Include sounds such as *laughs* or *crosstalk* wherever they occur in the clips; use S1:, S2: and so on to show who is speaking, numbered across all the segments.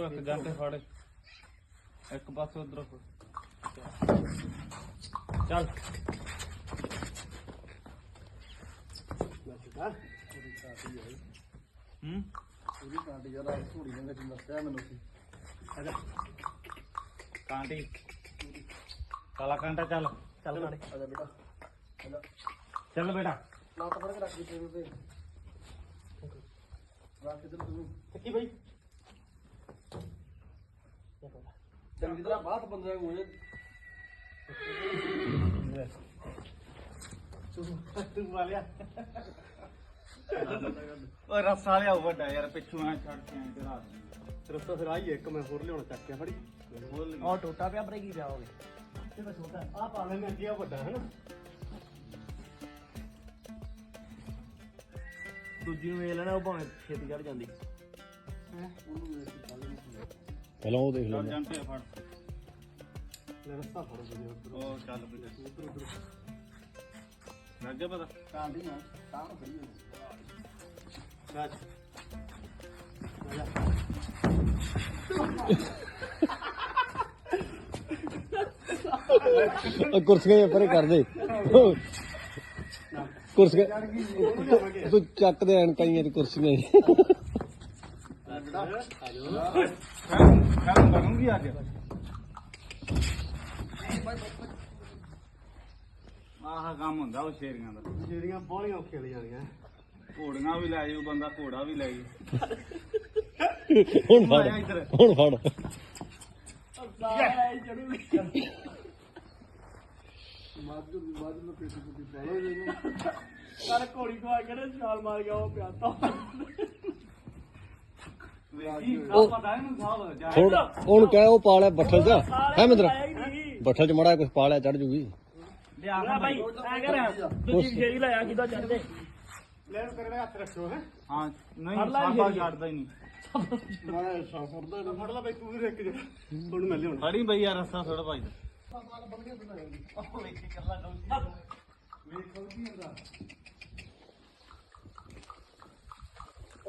S1: ਉਧਰੋਂ ਇੱਕ ਜੰਟ ਫੜ। ਇੱਕ ਪਾਸੇ ਉਧਰੋਂ ਫੜ। ਚੱਲ।
S2: ਪੂਰੀ ਕਾਟੀ ਹੈ?
S1: ਹੂੰ
S2: ਪੂਰੀ ਕਾਟੀ। ਯਾਰ ਆਹ ਘੋੜੀ ਨੇ ਵਿੱਚ ਦੱਸਿਆ ਮੈਨੂੰ ਸੀ
S1: ਆਜਾ ਕਾਂਟੀ ਕਾਲਾ ਕਾਂਟਾ ਚੱਲ। ਚੱਲ ਕਾਂਟੇ
S2: ਬੇਟਾ
S1: ਚੱਲ ਬੇਟਾ।
S2: ਲਾਤ ਫੜ ਕੇ ਰੱਖ ਦੇ ਤੇ ਰੱਖ ਦੇ ਤੂੰ
S1: ਚੱਕੀ ਬਈ?
S2: ਚੰਗੀ ਤਰ੍ਹਾਂ ਬਾਤ ਬੰਦੇ ਹੋਏ
S1: ਤੂੰ ਵਾਲਿਆ ਓਏ ਰੱਸਾ ਲਿਆਓ ਵੱਡਾ ਯਾਰ ਪਿੱਛੋਂ ਆ ਛੱਡ ਕੇ ਆਂ ਚੜਾ
S2: ਰਸਤਾ ਫਿਰ ਆਈ ਇੱਕ ਮੈਂ ਹੋਰ ਲਿਆਉਣਾ ਚੱਕ ਕੇ ਫੜੀ।
S1: ਉਹ ਟੋਟਾ ਪਿਆ ਬਰੇ ਕੀ ਪਿਆ ਹੋਵੇ।
S2: ਤੇ ਮੈਂ ਛੋਟਾ ਆ ਪਾ ਲੈਣੇ ਅੱਗੇ ਆ ਵੱਡਾ ਹੈ ਨਾ
S1: ਦੂਜੀ ਨੂੰ ਵੇਚ ਲੈਣਾ ਉਹ ਭਾਵੇਂ ਛੇਤੀ ਚੜ ਜਾਂਦੀ।
S2: ਉਹਨੂੰ ਵੇਖ ਕੇ ਚੱਲ ਨਹੀਂ
S3: ਪਹਿਲਾਂ ਉਹ ਦੇਖ
S1: ਚੱਲ
S3: ਲੈਂਦੇ
S1: ਜੰਟੇ ਫੜ।
S2: ਲੈ ਰਸਤਾ ਫੜੋ ਜੀ ਉਧਰ।
S1: ਉਹ ਚੱਲ ਬੇਟਾ
S2: ਉਧਰ ਉਧਰ।
S1: ਲੱਗ ਗਿਆ ਪਤਾ?
S2: ਕਾਂਡੀ ਨਾ ਤਾਂ ਹੋਈ
S1: ਚੱਲ
S3: ਉਹ ਕੁਰਸੀਆਂ ਪਰੇ ਕਰ ਦੇ ਕੁਰਸੀਆਂ ਤੂੰ ਚੱਕ ਦੇ ਐਨ ਕਈਆਂ ਦੀ ਕੁਰਸੀਆਂ ਹੀ।
S1: ਕੰਮ ਕਰੂੰਗੀ ਅੱਜ। ਆਹ ਕੰਮ ਹੁੰਦਾ ਉਹ ਸ਼ੇਰੀਆਂ ਦਾ।
S2: ਜਿਹੜੀਆਂ ਬਾਹਲੀਆਂ ਔਖੀਆਂ ਲੈ ਜਾਣੀਆਂ।
S1: ਘੋੜੀਆਂ ਵੀ ਲੈ ਜਾਊ ਬੰਦਾ ਘੋੜਾ ਵੀ ਲੈ ਜਾਊ
S3: ਹੁਣ ਫੜ
S1: ਆਇਆ ਇੱਧਰ।
S3: ਹੁਣ ਫੜ।
S2: ਮਾਜੂ ਦੀ ਮਾਜੂ ਨੂੰ ਪੇਟੀ ਪੇਟੀ ਪਾ ਲਓ ਇਹਨੂੰ
S4: ਘੋੜੀ ਖਵਾ ਕੇ ਨਾ ਛਾਲ ਮਾਰ ਗਿਆ ਉਹ ਪਿਆਤਾ
S1: ਵੇਖੀ
S3: ਉਹ-
S1: ਪਤਾ ਇਹਨੂੰ ਸਾਹਿਬ ਜਾ
S3: ਹੁਣ ਹੁਣ ਕਹਿ ਉਹ ਪਾ ਲਿਆ ਬੱਠਲ ਚ ਹੈ ਮਿੰਦਰ? ਬੱਠਲ ਚ ਮੜਾ ਕੁਝ ਪਾ ਲਿਆ ਚੜ ਜੂਗੀ।
S1: ਲਿਆ
S4: ਨਾ ਭਾਈ ਐ ਕਰ। ਦੂਜੀ ਫੇਰੀ ਲਾਇਆ ਕਿਦੋਂ ਚੜਦੇ
S2: ਲੈ ਨੂੰ ਤੇਰੇ ਹੱਥ ਰੱਖੋ ਹੈ।
S1: ਹਾਂ ਨਹੀਂ
S4: ਫੜ ਲੈ
S1: ਸਾਬਾ
S4: ਸ਼ੇਰੀ।
S1: ਛੱਡਦਾ ਹੀ ਨਹੀਂ।
S2: ਮੈਂ ਸਾਫਰਦਾ ਇਹਨੂੰ। ਫੜ ਲੈ ਬਈ ਤੂੰ ਵੀ ਰੱਖ ਜਾ। ਹੁਣ ਮੈਂ ਲਿਆਉਣਾ।
S1: ਫੜੀ ਬਈ ਯਾਰ ਰਸਤਾ ਥੋੜਾ ਭਾਈ।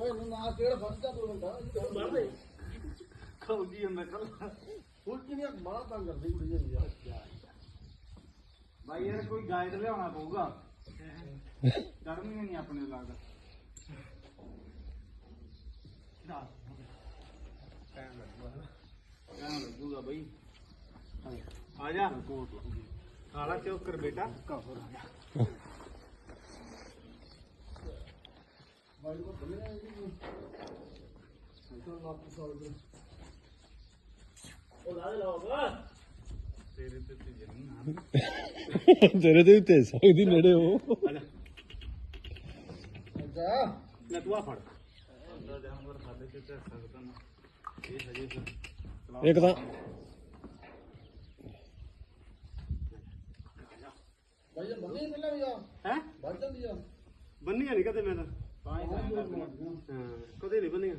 S2: ਫਸਦਾ ਤੂੰ ਹੁੰਦਾ ਮਾਰ ਦੇ
S1: ਖੌਜੀ ਹੁੰਦਾ ਕੱਲ
S2: ਫੁੱਲ ਕਿੰਨੀ ਬਾਹਰ ਤੰਗ ਕਰਦੀ ਕੁੜੀ ਜਾਂਦੀ ਆ।
S1: ਭਾਈ ਯਾਰ ਕੋਈ ਗਾਈਡ ਲਿਆਉਣਾ ਪਊਗਾ? ਚੜਨਗੇ ਨਹੀਂ ਆਪਣੇ ਲੱਗਦਾ। ਟਾਈਮ ਲੱਗੂਗਾ ਬਈ। ਆ ਜਾ।
S2: ਕਾਲਾ ਚੌਕਰ ਬੇਟਾ। ਕਾਫਰ ਆ ਜਾ। ਕੋ ਬੰਨੇ ਜੀ
S4: ਉਹ ਲਾ
S1: ਤੇਰੇ ਤੇ ਤੇ ਜੰਨਾ
S3: ਤੇਰੇ ਤੇ ਵੀ ਤੇ ਸਕਦੀ ਨੇੜੇ ਹੋ
S2: ਜਾ
S1: ਲੈ ਤੂੰ ਆ ਫੜ ਨਾ
S3: ਇੱਕ ਤਾਂ
S2: ਭਾਈ ਬੰਨੇ ਪਹਿਲਾਂ ਵੀ ਆ
S1: ਹੈ
S2: ਵੱਜ ਜਾਂਦੀ ਆ
S5: ਬੰਨੀਆਂ ਨਹੀਂ ਕਦੇ ਮੈਂ ਤਾਂ
S1: ਤਾਂ ਹੀ। ਤਾਂ ਕਰਨਾ
S5: ਹਾਂ ਕਦੇ ਨਹੀਂ ਬੰਨੀਆਂ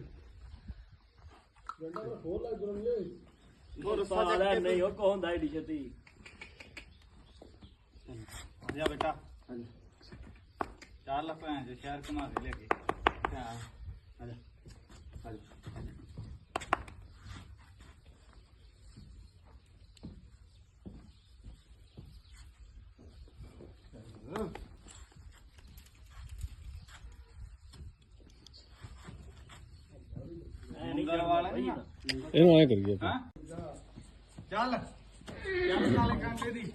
S5: ਉਹ ਰਸਾ
S4: ਸਾਲ ਹੈ ਨਹੀਂ ਉਹ ਕੋ ਹੁੰਦਾ ਏਡੀ ਛੇਤੀ
S1: ਜਾ ਬੇਟਾ ਚੱਲ ਭੈਣ ਜੇ ਸ਼ਹਿਰ ਘੁਮਾ ਦੇ ਲੈ ਕੇ ਆ ਆ ਜਾ ਆ ਜਾ
S4: ਐ ਨਹੀਂ
S1: ਉਂਗਲ ਵਾਲਾ ਨਹੀਂ ਆ
S3: ਇਹਨੂੰ ਐ ਕਰੀਏ ਆਪਾਂ।
S1: ਹਾਂ? ਚੱਲ। ਚੱਲ ਨਾਲੇ ਕਾਂਟੇ ਦੀ।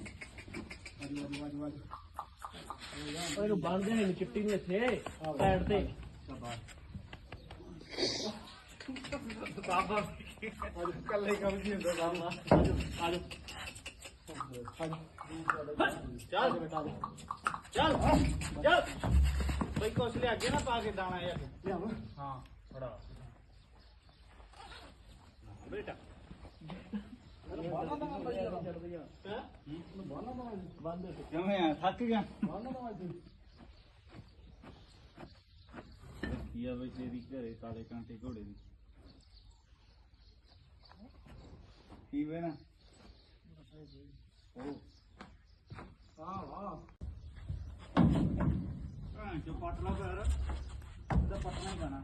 S4: ਇਹਨੂੰ ਬੰਨਦੇ ਨਹੀਂ ਚਿੱਟੀ ਨਹੀਂ ਇੱਥੇ। ਸਾਈਡ ਤੇ।
S1: ਬਾਬਾ ਕੱਲੇ ਕੰਮ ਜੀ ਹੁੰਦਾ ਬਾਬਾ।
S4: ਆਜੋ
S1: ਚੱਲ। ਚੱਲ। ਚੱਲ। ਬਈ ਕੁਛ ਲਿਆ ਅੱਗੇ ਨਾ ਪਾ ਕੇ ਦਾਣਾ ਯਾਰ ਹਾਂ ਫੜਾ। ਬੇਟਾ।
S2: ਬਾਣਾ ਦਾ ਬਾਣਾ ਦਾ
S1: ਕਿਵੇਂ ਆ? ਥੱਕ ਗਿਆ?
S2: ਬਾਣਾ ਦਾ
S1: ਕੀ ਆ ਬਈ ਤੇਰੀ ਘਰੇ ਕਾਲੇ ਕਾਂਟੇ ਘੋੜੇ ਦੀ? ਕੀ ਨਾ ਉਹ।
S2: ਹਾਂ ਹਾਂ
S1: ਹਾਂ ਜੋ ਪੱਟ ਲਾ ਪੈਰ ਉਹਦਾ ਪੱਟਣਾ ਹੀ ਪੈਣਾ।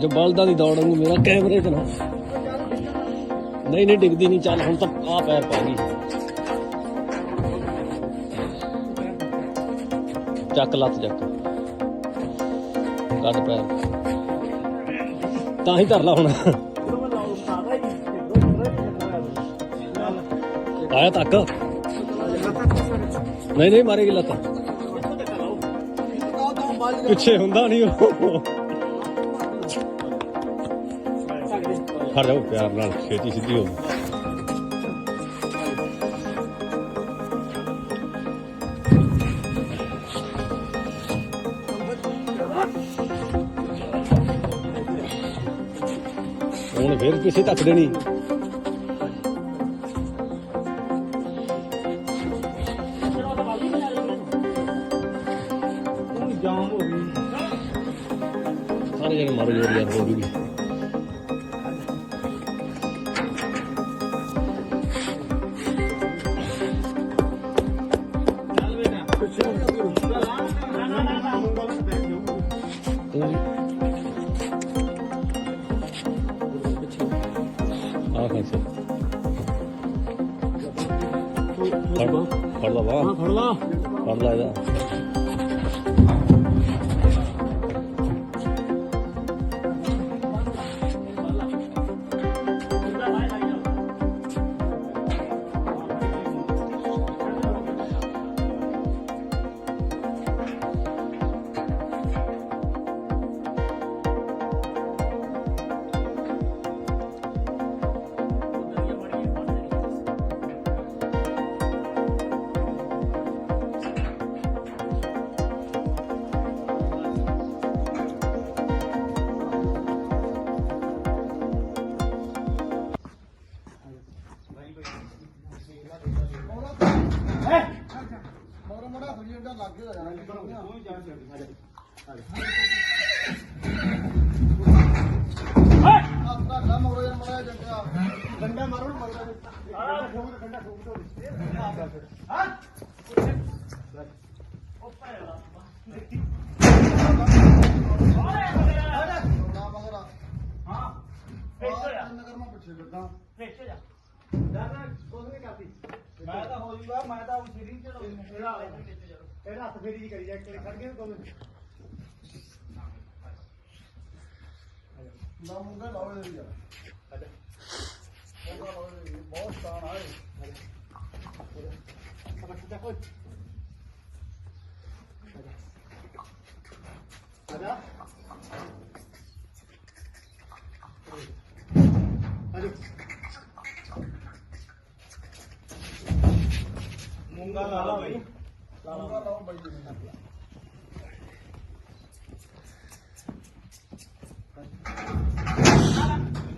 S3: ਕਿਦੋਂ ਬਲਦਾਂ ਦੀ ਦੌੜ ਵਾਂਗੂ ਮੇਰਾ ਕੈਮਰੇ 'ਚ ਨਾ ਨਹੀਂ ਨਹੀਂ, ਡਿੱਗਦੀ ਨਹੀਂ, ਚੱਲ ਹੁਣ ਤਾਂ ਆ ਪੈਰ ਪਾ ਗਈ। ਚੱਕ ਲੱਤ, ਚੱਕ। ਕੱਢ ਪੈਰ। ਤਾਂ ਹੀ ਧਰ ਲਾ ਹੁਣ। ਆਇਆ ਤੱਕ? ਨਹੀਂ ਨਹੀਂ, ਮਾਰੇਗੀ ਲੱਤ। ਪਿੱਛੇ ਹੁੰਦਾ ਨਹੀਂ ਉਹ। ਖੜ ਪਿਆਰ ਨਾਲ ਛੇਤੀ ਸਿੱਧੀ ਹੋ ਹੁਣ ਫੇਰ ਪਿੱਛੇ ਧੱਕ ਦੇਣੀ। ਆ ਖਾਂਸੇ ਫੜ ਫੜ ਲਾ ਵਾ
S2: ਮੈਂ ਪਿੱਛੇ ਫਿਰਦਾ
S4: ਵਿੱਚ ਜਾ
S1: ਦਾਦਾ ਕੁਝ ਨਹੀਂ ਕਰਦੀ। ਮੈਂ ਤਾਂ ਹੋ। ਜੂਗਾ ਮੈਂ ਤਾਂ ਸ਼ਰੀਰ ਚ ਇਹਦਾ ਇਹਦਾ ਹੱਥ ਫੇਰੀ ਜੀ ਕਰੀ ਜਾ ਕਿ ਖੜ ਗਿਆ ਕੋਲ
S2: ਨਾ ਮੁੰਡਾ ਲਾਓ ਇਹਦੇ ਯਾਰ ਮੁੰਡਾ ਲਾਓ ਇਹਦੇ ਬਹੁਤ ਸਤਾਨ ਆਏ
S1: ਆਜਾ ਆਜੋ ਮੂੰਗਾ ਲਾ ਲਾ ਬਈ
S2: ਮੁੰਡਾ ਲਾਓ ਬਾਈ ਜੀ ਨੂੰ।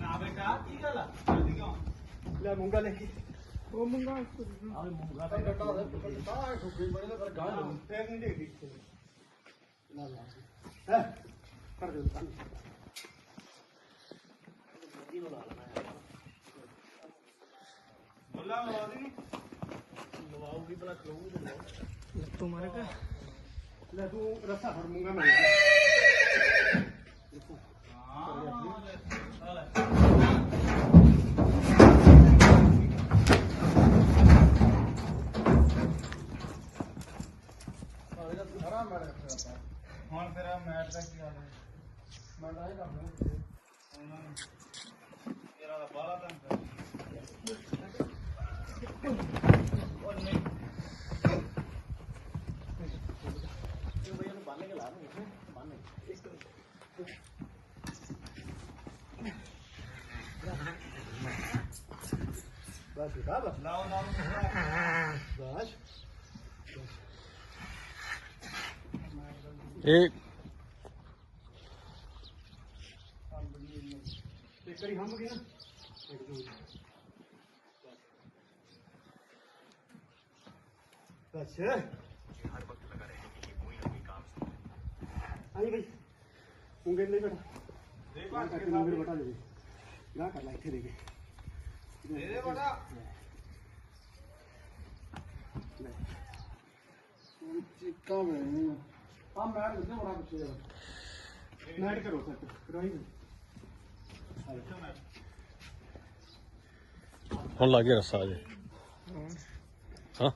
S1: ਨਾ ਬੇਟਾ ਕੀ ਗੱਲ ਆ ਜਲਦੀ ਕਿਉਂ ਲੈ ਮੂੰਗਾ ਲੈ ਕੇ। ਉਹ ਮੂੰਗਾ
S4: ਆਵੇ ਮੂੰਗਾ
S2: ਤਾਂ ਡੱਟਾ ਹੈ। ਠੁੱਕੀ ਬਣੇ ਤੇ ਗਾਂ ਨੂੰ
S1: ਫੇਰ ਨਹੀਂ। ਦੇਖਦੀ
S2: ਨਾ ਲਾ
S1: ਹੈ? ਕਰ ਦੇ ਮੁੱਲਾ ਲਵਾ ਦੇ
S4: ਲਵਾਉਗੀ ਭਲਾ ਖਲੋਊਗੀ
S1: ਲੈ ਤੂੰ ਰਸਾ ਫੜ ਮੂੰਗਾ ਮੈਂ
S2: ਨਾ ਮੈਟ ਰੱਖਿਆ ਹੁਣ
S1: ਫਿਰ ਆ ਮੈਟ ਦਾ ਕੀ ਹਾਲ ਹੈ?
S2: ਮੈਟ ਆਏ ਕਰ ਲਓ।
S1: ਉਹਨਾਂ ਨੂੰ ਤੇਰਾ ਦਾ ਬਾਲਾ ਤਾਂ
S2: ਉਹ ਨਹੀਂ। ਕਿਉਂ ਬਈ ਉਹਨੂੰ ਬੰਨ ਕੇ ਲਾ ਨੂੰ ਬੰਨ ਇੱਕ ਬਸ ਬਸ।
S1: ਲਾਓ ਲਾਓ।
S2: ਬਸ।
S3: ਇਹ
S2: ਇੱਕ ਵਾਰੀ ਹੰਮ ਗਏ ਨਾ ਇੱਕ ਦੋ ਬਸ ਆਈ ਬਈ ਉਂਗਲ ਲੈ ਬੇਟਾ
S1: ਦੇ
S2: ਨਾ
S1: ਭਾਗ
S2: ਕਰ
S1: ਕੇ
S2: ਉਂਗਲ ਬਟਾ ਦੇ ਨਾ ਕਰ ਲੈ ਇੱਥੇ ਦੇ ਕੇ
S1: ਦੇ ਦੇ ਬਟਾ
S2: ਚੀਕਾਂ ਬਣੇ ਆ ਮੈਂ ਕਿੱਥੇ ਬੜਾ ਪਿੱਛੇ ਜਾ ਮੈਟ ਕਰੋ ਸਰ ਕਰਵਾਈ
S3: ਹੁਣ ਲੱਗ ਗਿਆ ਰਸਾ ਜੇ। ਹਾਂ।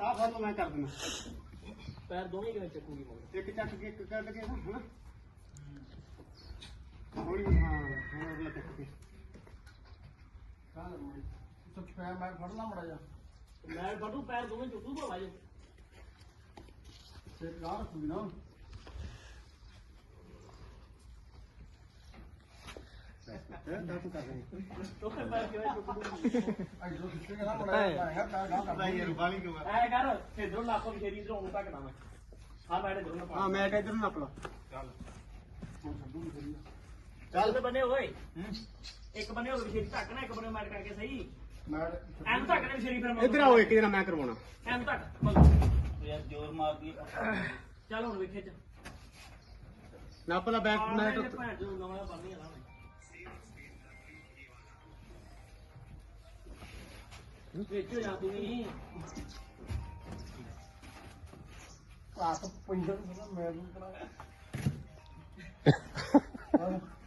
S2: ਆਹ ਫੜ ਲਓ ਮੈਂ ਕਰ ਦਿੰਦਾ।
S4: ਪੈਰ ਦੋਵੇਂ ਕਿਵੇਂ ਚੱਕੂਗੀ ਮਗਰ।
S2: ਇੱਕ ਚੱਕ ਕੇ ਇੱਕ ਕੱਢ ਕੇ ਨਾ ਹਨਾ? ਹੌਲੀ ਹਾਂ ਹੁਣ ਅਗਲਾ ਚੱਕ ਕੇ ਕਾਹ ਮੋੜੀ ਸੱਚ ਪਿਆ ਮੈਂ ਫੜ ਲਾ ਮੜਾ ਜਾ
S4: ਮੈਂ ਫੜੂ ਪੈਰ ਦੋਵੇਂ ਚੁੱਕੂ ਭਵਾ ਜੋ
S2: ਤੇ ਕਾਹ ਰੱਖੂਗੀ ਨਾ ਨਾ ਹੈ ਮੈਂ
S4: ਇਧਰੋਂ ਲਾਪੋ ਵਿਸ਼ੇਰੀ ਇਧਰੋਂ ਉਹਨੂੰ ਤੱਕਣਾ ਮੈਂ ਹਾਂ ਮੈਂ ਇਧਰੋਂ ਨਾ
S2: ਹਾਂ ਮੈਂ ਨੂੰ ਨੱਪ ਲਾ
S1: ਚੱਲ।
S4: ਬਨੇ ਓਏ। ਇੱਕ ਬਨੇ ਹੋ ਵਿਸ਼ੇਰੀ ਤੱਕਣਾ ਇੱਕ ਬਨੇ ਮੈਟ ਕਰਕੇ ਸਹੀ।
S2: ਮੈਂ
S4: ਐਨ ਤੱਕਣਾ ਵਿਸ਼ੇਰੀ ਫਿਰ
S2: ਇਧਰ ਆਓ ਇੱਕ ਜਣਾ ਮੈਂ ਕਰਵਾਉਣਾ।
S4: ਐਨ ਤੱਕ
S1: ਯਾਰ ਜ਼ੋਰ ਮਾਰਦੀ
S4: ਚੱਲ ਹੁਣ ਵੇਖੇ ਚ।
S2: ਨੱਪ ਲਾ ਬੈਕ ਮੈਂ
S4: ਭੈਣ ਜੋ ਨਵਾਂ ਬੰਨੀ ਆ ਨਾ। ਵੇਚੋ ਜਾਂ ਤੂੰ ਵੀ
S2: ਆਪ ਪੰਜਾਂ ਨੂੰ ਮੈਂ ਨੂੰ ਕਰਾ *laughs*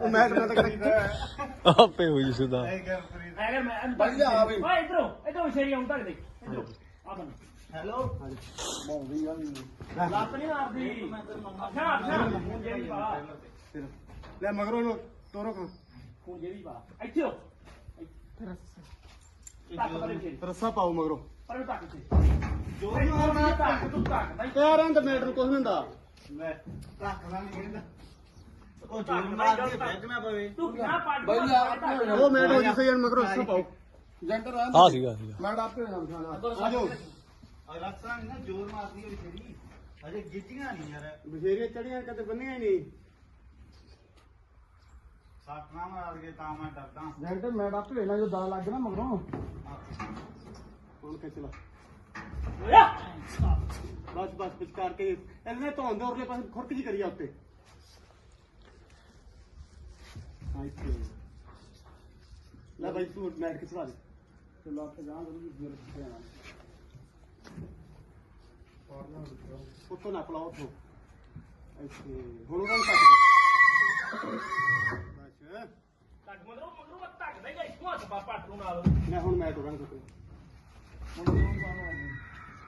S2: ਉਹ ਮੈਂ ਤਾਂ ਕਰੀਦਾ
S3: ਆਪੇ ਹੋਈ
S1: ਐ ਕਰ
S4: ਮੈਂ ਐਨ
S2: ਬਾਈ।
S4: ਓਏ ਇਧਰੋਂ ਇਧਰੋਂ ਵਿਸ਼ੇਰੀ ਆਉਂ ਤੱਕ ਦੇ। ਇਧਰੋਂ ਆ ਬਣ
S1: ਹੈਲੋ?
S2: ਮੌਂਦੀ ਆ ਵੀ
S4: ਲੱਤ ਨਹੀਂ ਮਾਰਦੀ। ਮੈਂ ਤੈਨੂੰ ਮੰਗਾ ਅੱਛਾ। ਅੱਛਾ ਜਿਹੜੀ ਪਾ।
S2: ਲੈ ਮਗਰੋਂ ਨੂੰ ਤੋਰੋ ਕਾ
S4: ਹੁਣ ਜਿਹੜੀ ਪਾ। ਇੱਥੇ ਹੋ।
S2: ਰੱਸਾ ਪਾਓ ਮਗਰੋਂ।
S4: ਪਰ ਤੱਕ ਤੇ ਜੋ ਮਾਰਨਾ ਤੱਕ ਤੂੰ ਤੱਕ ਬਾਈ
S2: ਯਾਰ ਅੰਦ ਮੈਟਰ ਕੁਛ ਨਹੀਂ ਹੁੰਦਾ।
S1: ਮੈਂ ਰੱਖਦਾ ਨਹੀਂ ਕਹਿੰਦਾ ਉਹ
S4: ਧੱਕ
S1: ਜ਼ੋਰ
S4: ਬਾਈ,
S1: ਮਾਰਦੀ
S4: ਧੱਕ।
S1: ਬੈਠਣਾ ਪਵੇ
S4: ਤੂੰ ਕਿਆ ਪੱਟ
S2: ਬਾਈ ਲਿਆ ਆਪੇ ਉਹ ਮੈਟ ਹੋ ਜਿਸੇ ਯਾਰ ਮਗਰੋਂ ਰੱਸਾ ਪਾਓ। ਜੰਟਰ ਆ।
S3: ਆ ਸੀਗਾ ਸੀਗਾ।
S2: ਮੈਂ ਆਪੇ ਨਾਮ ਖਾਣਾ ਆ ਜਾਓ
S1: ਆ ਰੱਖਦਾ ਨਹੀਂ ਨਾ ਜ਼ੋਰ ਮਾਰਦੀ ਹੋਈ ਤੇਰੀ। ਅਜੇ ਗਿੱਟੀਆਂ ਨਹੀਂ ਯਾਰ।
S2: ਬਸ਼ੇਰੀਆਂ ਚੜੀਆਂ ਕਦੇ ਬੰਨੀਆਂ ਹੀ ਨਹੀਂ।
S1: ਸੱਟ ਨਾ ਮਾਰ ਕੇ ਤਾਂ ਮੈਂ ਡਰਦਾ।
S2: ਜੰਟਰ ਮੈਂ ਆਪੇ ਨਾ ਜੋ ਦਾ ਲੱਗ ਨਾ ਮਗਰੋਂ। ਹੁਣ ਖਿੱਚ ਲਾ। ਬਸ ਬਸ ਵਿਚਕਾਰ ਕੇ। ਇਹਨੇ ਧੌਣ ਦੇ ਉਰਲੇ ਪਾਸੇ ਖੁਰਕ ਜੀ ਕਰੀ ਆ ਉੱਤੇ ਹਾਂ ਇੱਥੇ ਲੈ ਬਾਈ ਤੂੰ ਮੈਟ ਖਿਚਵਾ ਦੇ ਚਲੋ ਆਪੇ ਜਾਣ ਜ਼ਰੂਰ ਫਿਰ ਕਿੱਥੇ ਆਣਾ ਉੱਤੋਂ ਨਾ ਪਲਾਓ ਉੱਥੋਂ। ਇੱਥੇ ਹੁਣ ਉਹਨਾਂ ਨੂੰ ਕੱਟ ਦੇ। ਬਸ
S4: ਤੱਕ ਮਗਰੋਂ ਮਗਰੋਂ ਤੱਕ ਦਾ ਹੀ ਇੱਕੋ ਹੱਥ ਪਾ ਪੱਟ ਨੂੰ ਨਾਲ।
S2: ਮੈਂ ਹੁਣ ਮੈਟ ਉਹਨਾਂ ਨੂੰ। ਕੱਟ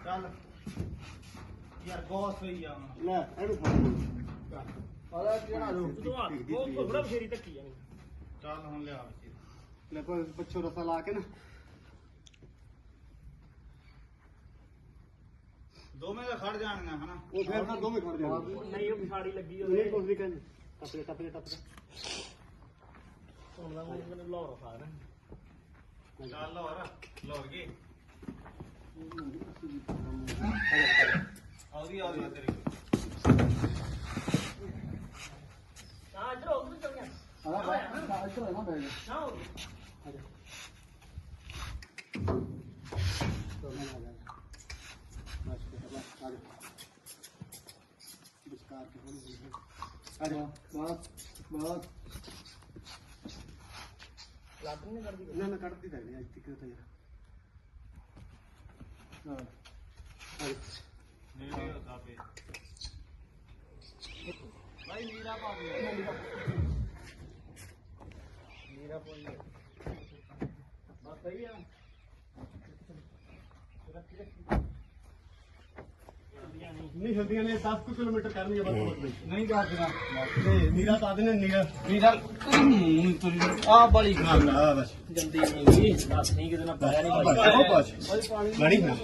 S1: ਚੱਲ। ਯਾਰ ਬਹੁਤ ਸਹੀ ਆ।
S2: ਲੈ ਇਹਨੂੰ ਫੜ। ਆਲਾ ਕਿਹੜਾ ਜੋ
S4: ਤੂੰ ਹੱਥ ਉਹ ਥੋੜਾ ਵਿਸ਼ੇਰੀ ਧੱਕੀ ਜਾਣੀ
S1: ਚੱਲ ਹੁਣ ਲਿਆ
S2: ਲੈ ਪਰ ਪੱਛੋ ਰਸਾ ਲਾ ਕੇ ਨਾ
S1: ਦੋਵੇਂ ਦਾ ਖੜ ਜਾਣੀਆਂ ਹਨਾ
S2: ਉਹ ਫਿਰ ਤਾਂ ਦੋਵੇਂ ਖੜ ਜਾਣਗੇ
S4: ਨਹੀਂ ਉਹ ਪਿਛਾੜੀ ਲੱਗੀ
S2: ਇਹ
S4: ਉਹਦੇ
S2: ਕੁਝ ਵੀ ਕਹਿੰਦੇ ਟੱਪ ਦੇ ਟੱਪ ਦੇ ਟੱਪ ਦੇ
S4: ਹੁਣ ਦਾ ਮੈਨੂੰ ਲਾਉਣਾ ਸਾਰਾ
S1: ਚੱਲ ਹੋਰ ਲੋਰ ਗਏ ਆਉਦੀ ਆਉਦੀ ਤੇਰੀ
S4: ਹਾਂ
S1: ਨੀਰਾ ਪਾ ਦੇ ਸਹੀ ਆ
S5: ਨਹੀਂ ਹਿਲਦੀਆਂ ਨੇ 10 ਕੁ ਕਿਲੋਮੀਟਰ ਕਰਨਗੇ ਬਸ ਬਹੁਤ ਨਹੀਂ
S1: ਨਹੀਂ ਕਰ ਦੇਣਾ
S5: ਤੇ ਨੀਰਾ ਪਾ ਦੇਣੇ ਨੀਰਾ।
S1: ਵੀਰਾ ਆ ਬੜੀ
S5: ਨਾ ਨਾ ਬਸ।
S3: ਗੰਦੀ ਨਹੀਂ ਦੱਸ ਨਹੀਂ ਕਿਤੇ ਨਾ ਪਾਇਆ ਨਹੀਂ।
S5: ਬਸ ਉਹ ਬਸ। ਨਾ